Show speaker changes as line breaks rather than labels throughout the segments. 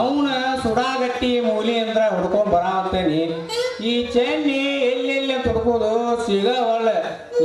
ಅವನ ಸುಡಾಗಟ್ಟಿ ಮೂಲಿ ಅಂದ್ರ ಹುಡ್ಕೊಂಡ್ ಬರಾತೇನಿ ಈ ಚೆನ್ನಿ ಎಲ್ಲೆಲ್ಲಿ ತುಡ್ಕೋದು? ಸಿಗವಲ್ಲ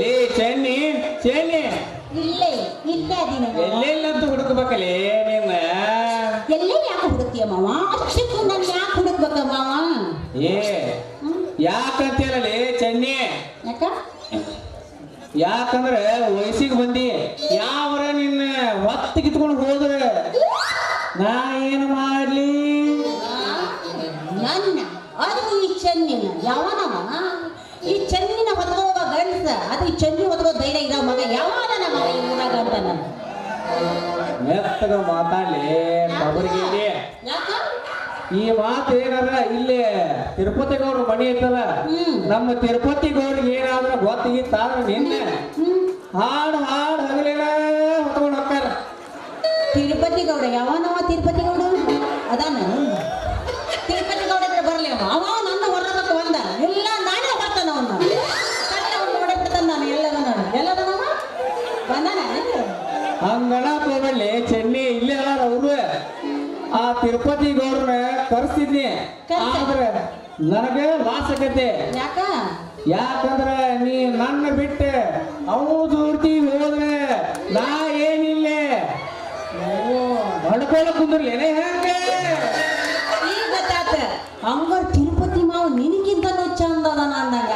ಲೇ ಚೆನ್ನಿ ಚೆನ್ನಿ.
ಇಲ್ಲೇ ಇಲ್ಲೇ ಅದಿನ
ಎಲ್ಲೆಲ್ಲಂತ ಹುಡುಕ್ಬೇಕಲ್ಲಿ ನಿನ್ನ?
ಎಲ್ಲೇ ಯಾಕೆ ಹುಡುಕ್ತೀಯ ಮಾವ? ಅಷ್ಟಕ್ಕೂ ನಾನು ಯಾಕೆ ಹುಡುಕ್ಬೇಕ ಮಾವ?
ಏ ಯಾಕಂತೇಳಲಿ ಚೆನ್ನಿ?
ಯಾಕ?
ಯಾಕಂದ್ರ ವಯಸ್ಸಿಗೆ ಬಂದಿ. ಯಾವರ ನಿನ್ನ ಹೊತ್ತು ಕಿತ್ಕೊಂಡು ಹೋದ್ರೆ
ನನ್ನ ಅದು ಈ ಚೆನ್ನಿನ ಯಾವನವ ಈ ಚೆನ್ನಿನ ಹೊತ್ಕೋವ ಗಂಡಸ ಅದು ಈ ಚೆನ್ನಿ ಹೊತ್ಕೋ ಧೈರ್ಯ ಇರೋ ಮಗ ಯಾವನ ಮಗ ಈ ಊರಾಗ ಅಂತ ನಾನು
ಮೆತ್ತಗ ಮಾತಾಡ್ಲಿ ಈ ಮಾತು ಏನಾರ ಇಲ್ಲಿ ತಿರುಪತಿ ಗೌಡ್ರ ಮನೆ ಐತಲ್ಲ. ನಮ್ಮ ತಿರುಪತಿ ಗೌಡ್ರಿಗೆ ಏನಾದ್ರ ಗೊತ್ತಿಗಿತ್ತಾದ್ರೆ ನಿನ್ನೆ ಹಾಡು ಹಾಡು ಹಗಲಿನ ಹೊತ್ಕೊಂಡು ಹೋಗ್ತಾರ.
ತಿರುಪತಿ ಗೌಡ ಯಾವನವ ತಿರುಪತಿ ಗೌಡ ಅದಾನ?
ಆ ತಿರುಪತಿ ಗೌರ್ನ ಕರ್ಸಿದ್ನಿ.
ಕರ್ಸ.
ಆದ್ರೆ ನನಗೆ ಲಾಸ್ ಆಗತ್ತೆ
ಯಾಕ?
ಯಾಕಂದ್ರ ನೀ ನನ್ನ ಬಿಟ್ಟೆ. ಅವು ದೂರ್ತಿ ಹೋದ್ರೆ ನಾ ಏನಿಲ್ಲ? ಬಡ್ಕೊಳ ಕುಂದ್ರಲೇನೆ ಹೆಂಗೆ?
ಈಗ ಗೊತ್ತಾತ. ಹಂಗಾರ ತಿರುಪತಿ ಮಾವು ನಿನಗಿಂತನೂ ಚಂದ ಅದಾನ ಅಂದಂಗ.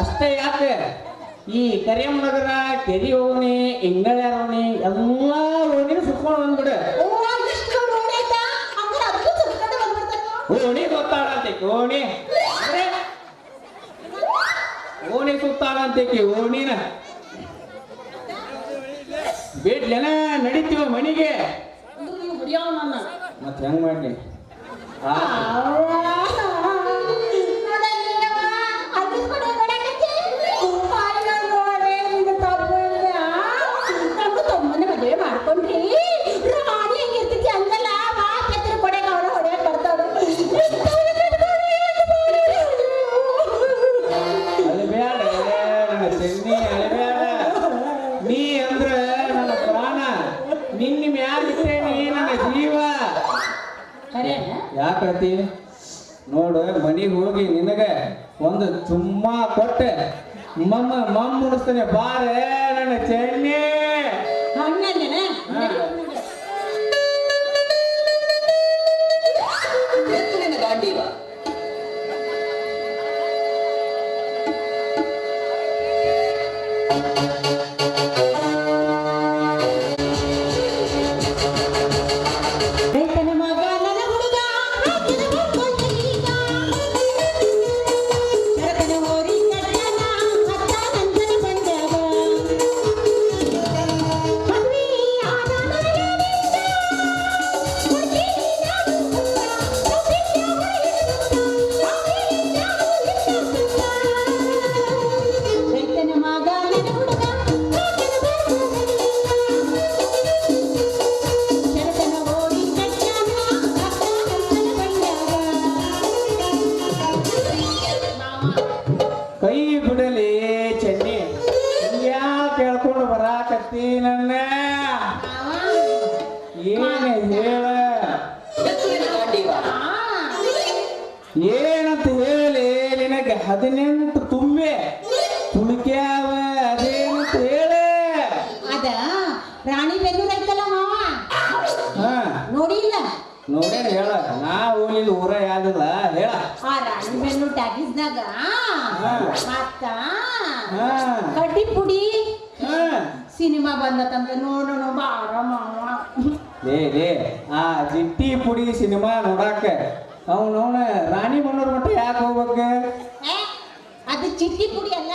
ಅಷ್ಟೇ ಯಾಕೆ? ಈ ಕರಿಯಮ್ಮ ನಗರ ಕೆರಿ ಓಣಿ ಇಂಗಳ ಓಣಿ ಎಲ್ಲ ಓಣಿನ ಸುತ್ಕೊಂಡು ಬಂದ್ಬಿಡು.
ಓಣಿ ಬಂದ್ಬಿಡ್ತಾನೆ
ಓಣಿ ಓಣಿ ಸುತ್ತಾಳಂತೆ ಓಣಿನ. ಬೇಡ್ಲೆನ ನಡೀತೀವ ಮಣಿಗೆ? ಮತ್ತೆ ಹೆಂಗ್ ಮಾಡ್ಲಿ? ಮಮ್ಮ ಮಮ್ಮ ಮುಡಿಸ್ತಾನೆ ಬಾರೆ ನನ್ನ ಚೆನ್ನಿ.
ಹಂಗಂದೇನೆ
ಯಾಕೆ ಹೇಳ್ಕೊಂಡು ಬರಾಕತ್ತಿ ನನ್ನ. ಏನ್ ಹೇಳ. ಏನಂತ ಹೇಳಿ ನಿನಗೆ ಹದಿನೆಂಟು ತುಂಬೆ. ತುಳಿಕ್ಯಾವ ಅದೇನಂತ ಹೇಳ.
ಅದ ರಾಣಿ ಬೆನ್ನೂರ್ ಐತಲ್ಲ ಮಾವ?
ಹಾ.
ನೋಡಿಲ್ಲ?
ನೋಡಿ ಹೇಳ. ನಾ ಹೋಗ್ಲಿಲ್ಲ ಊರ ಯಾವ್ದಿಲ್ಲ ಹೇಳ.
ಆ ರಾಣಿ ಬೆನ್ನೂರ್ ಟ್ಯಾಕಿಸ್ನಾಗ. ಮತ್ತ
ಹಾ.
ಕಡ್ಡಿ ಪುಡಿ. ಸಿನಿಮಾ ಬಂದತಂದ್ರೆ ನೋಡೋಣ ಬಾರ ಮಾವ.
ಲೇ ಲೇ ಆ ಜಿಟ್ಟಿ ಪುಡಿ ಸಿನಿಮಾ ನೋಡಾಕ. ಅವನವನ ರಾಣಿ ಮನೋರ್ ಮಟ್ಟ ಯಾಕೆ ಹೋಗ್ಬೇಕು?
ಏ, ಅದು ಚಿಟ್ಟಿ ಪುಡಿ ಅಲ್ಲ.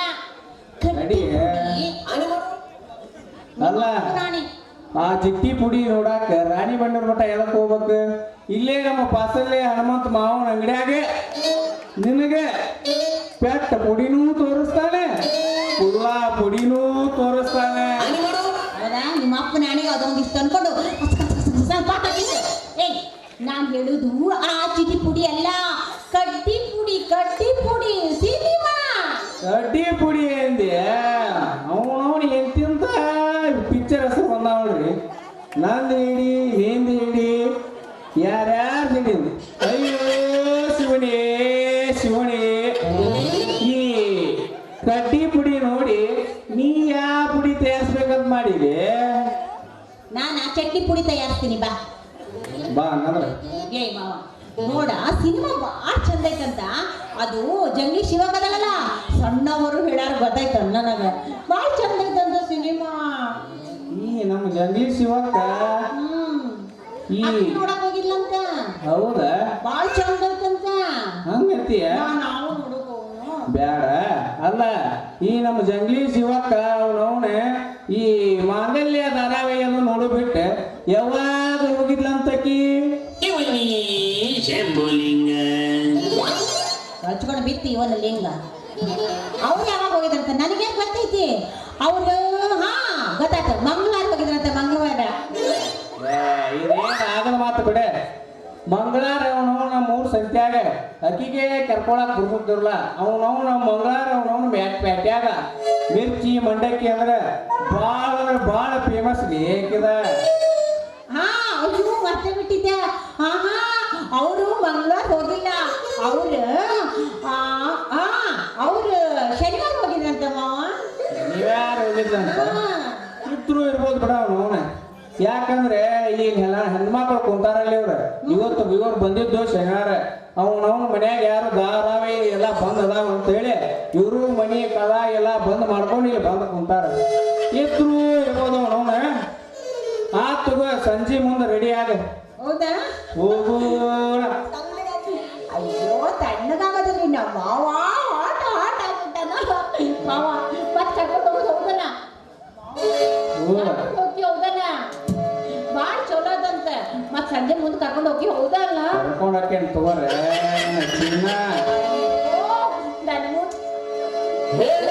ನಡಿ.
ಪುಡಿ.
ಅಲ್ಲ
ರಾಣಿ.
ಆ ಜಿಟ್ಟಿ ಪುಡಿ ನೋಡಾಕ ರಾಣಿ ಮನ್ನೋರ್ ಮಠ ಎದಕ್ ಹೋಗ್ಬೇಕು? ಇಲ್ಲೇ ನಮ್ಮ ಪಾಸಲ್ಲೇ ಹನುಮಂತ ಮಾವನ ಅಂಗಡ್ಯಾಗ. ನಿನಗೆ ಪೆಟ್ಟ ಪುಡಿನೂ ತೋರಿಸ್ತಾನೆ. ಕುಲ್ಲ ಪುಡಿನೂ ತೋರಿಸ್ತಾನೆ.
ನಿಮ್ಮ ಅಪ್ಪನ ಹಣೆಗೆ ಅದೊಂದಿಷ್ಟು ಅನ್ಕೊಂಡು ಏಯ್, ನಾನು ಹೇಳುದು ಆ ಚಿಟಿ ಪುಡಿ ಅಲ್ಲ. ಕಡ್ಡಿ ಪುಡಿ ಕಡ್ಡಿ ಪುಡಿ
ಕಟ್ಟಿ ಪುಡಿ ಎಂದೆ ಅವನವನು ಎಂತಿಂತ ಪಿಕ್ಚರ್ ಹೆಸರು ಬಂದ ನೋಡ್ರಿ. ನಂದು ಹಿಡಿ ನಿಂದು ಹಿಡಿ ಯಾರ್ಯಾರು ಹಿಡಿ ಅಯ್ಯೋ ಶಿವಣಿ ಶಿವನೇ.
ಚಟ್ನಿ ಪುಡಿ ತಯಾರಿಸ್ತೀನಿ ಬಾ.
ಬಾ ಹಂಗಂದ್ರೆ.
ಏಯ್ ಮಾವ ನೋಡ ಸಿನಿಮಾ ಭಾಳ ಚಂದ ಐತಂತ. ಅದು ಜಂಗಿ ಶಿವಗದಲ್ಲ ಸಣ್ಣವರು ಹೇಳಾರ ಗೊತ್ತಾಯ್ತ ನನಗ. ಭಾಳ ಚಂದ ಐತಂತ ಸಿನಿಮಾ.
ಈ ನಮ್ಮ ಜಂಗಿ ಶಿವಕ್ಕ ಈ
ನೋಡಕ್
ಹೋಗಿದ್ಲಂತಕಿ
ಇವನಿ ಶಂಭುಲಿಂಗ
ಹಚ್ಕೊಂಡು ಬಿತ್ತಿ ಇವನ ಲಿಂಗ. ಅವ್ರು ಯಾವಾಗ ಹೋಗಿದ್ರಂತ? ನನಗೇನ್ ಗೊತ್ತೈತಿ? ಅವ್ರು ಹಾ ಗೊತ್ತಾಯ್ತು. ಮಂಗಳವಾರ ಹೋಗಿದ್ರಂತೆ. ಮಂಗಳವಾರ
ಏ, ಇದೇನ್ ಆಗದ ಮಾತು ಬಿಡ. ಮಂಗಳಾರ ಅವನು ನಮ್ಮ ಮೂರು ಸಂತ್ಯಾಗ. ಅಕ್ಕಿಗೆ ಕರ್ಕೊಳಕ್ ಬರ್ತಿರ್ಲ ಅವನವ್ ನಮ್ಮ ಮಂಗಳಾರ ಅವನವ್ನು ಮ್ಯಾಟ್ ಪ್ಯಾಟ್ಯಾಗ ಮಿರ್ಚಿ ಮಂಡಕ್ಕಿ ಅಂದ್ರೆ ಭಾಳ ಅಂದ್ರೆ ಭಾಳ ಫೇಮಸ್ ಬೇಕಿದ
ಮತ್ತೆ ಬಿಟ್ಟಿದ್ದೆ. ಹಾ ಹಾ ಅವರು ಮಂಗ್ಳೂರ್ ಹೋಗಿಲ್ಲ. ಅವ್ರು ಅವ್ರು ಶನಿವಾರ ಹೋಗಿದ್ರಂತೆ ಮಾವ.
ನೀವ್ಯಾರು ಹೋಗಿದ್ರಂತ?
ಹಾ.
ಇದ್ರು ಇರ್ಬೋದು ಬಿಡ ಅವನ ಯಾಕಂದ್ರೆ ಈಗ ಎಲ್ಲ ಹೆಣ್ಮಕ್ಳು ಕುಂತಾರಲ್ಲಿ ಇವ್ರ. ಇವತ್ತು ಇವ್ರು ಬಂದಿದ್ದು ಶನಿವಾರ. ಅವನವನ ಮನ್ಯಾಗ ಯಾರು ದಾರಾವಿ ಎಲ್ಲ ಬಂದ್ ಅದಾವ ಅಂತ ಹೇಳಿ ಇವರು ಮನಿ ಕದ ಎಲ್ಲ ಬಂದ್ ಮಾಡ್ಕೊಂಡು ಇಲ್ಲಿ ಬಂದ್ ಕುಂತಾರ. ಇದ್ರು ಇರ್ಬೋದು ಆತ್ ತಗೋ ಸಂಜೆ ಮುಂದೆ ರೆಡಿ ಆಗ.
ಹೌದಾ?
ಹೋಗೋಣ.
ಅಯ್ಯೋ ತಣ್ಣಗಾಗದ್ರಿ ನಮ್ಮ ಮಾವ ಆಟ ಆಟ ಆಗ್ಬಿಟ್ಟನ ಮಾವ ಮತ್ತೆ ಕರ್ಕೊಂಡು ಹೋಗೋದು
ಹೋಗ
ಭಾಳ ಚಲೋ ಅದಂತ. ಮತ್ತೆ ಸಂಜೆ ಮುಂದೆ ಕರ್ಕೊಂಡು ಹೋಗಿ ಹೌದಲ್ಲ
ಕರ್ಕೊಂಡು ಹಾಕೇನ್ ತಗೋರೆ
ಹೇಳ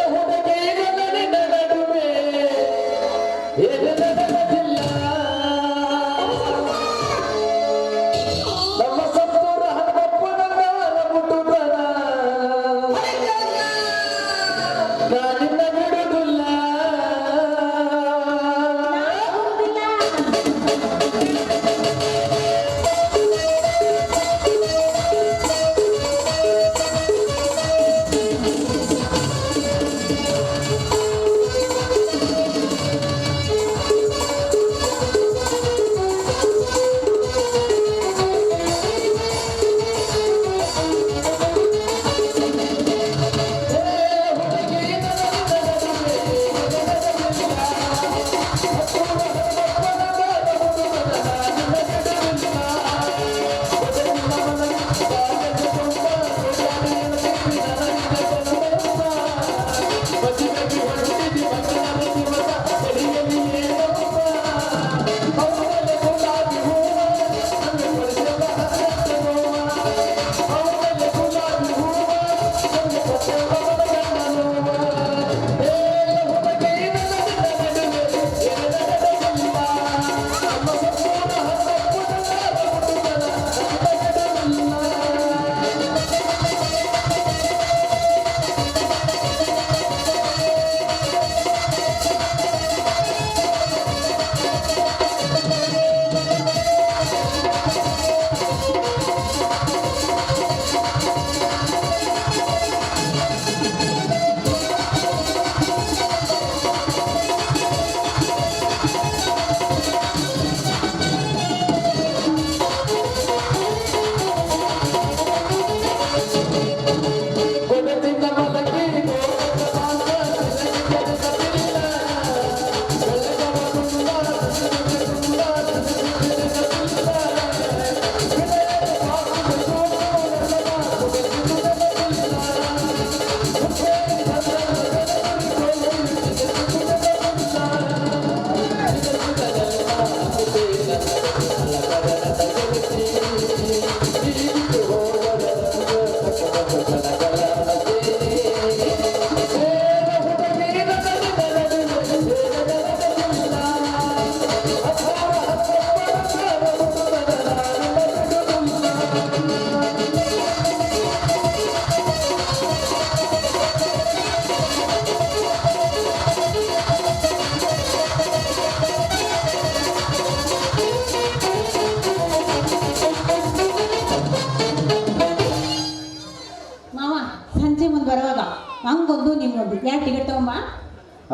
ತಗೊಂಬ.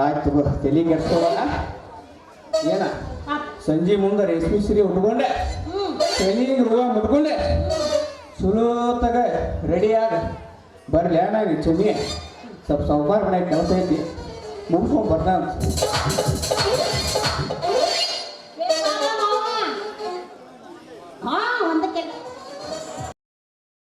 ಆಯ್ತು ತಗೋ ತಲೆ ಕೆಡ್ಸ್ಕೊಡೋಣ ಏನ? ಸಂಜೆ ಮುಂದೆ ರೇಷ್ಮೆ ಸೀರೆ ಉಟ್ಕೊಂಡೆ. ತೆಲಿಗೆ ಹೂವ ಮುಟ್ಕೊಂಡೆ. ಸುಲೋತಾಗ ರೆಡಿ ಆಗ ಬರ್ಲಿ ಏನಾಗಿ ಚುಮ್ಮಿ. ಸ್ವಲ್ಪ ಸಾವುಕಾರ ಮನೆಗೆ ಕೆಲಸ ಐತಿ. ಮುಗಿಸ್ಕೊಂಡು ಬರ್ತಾನ.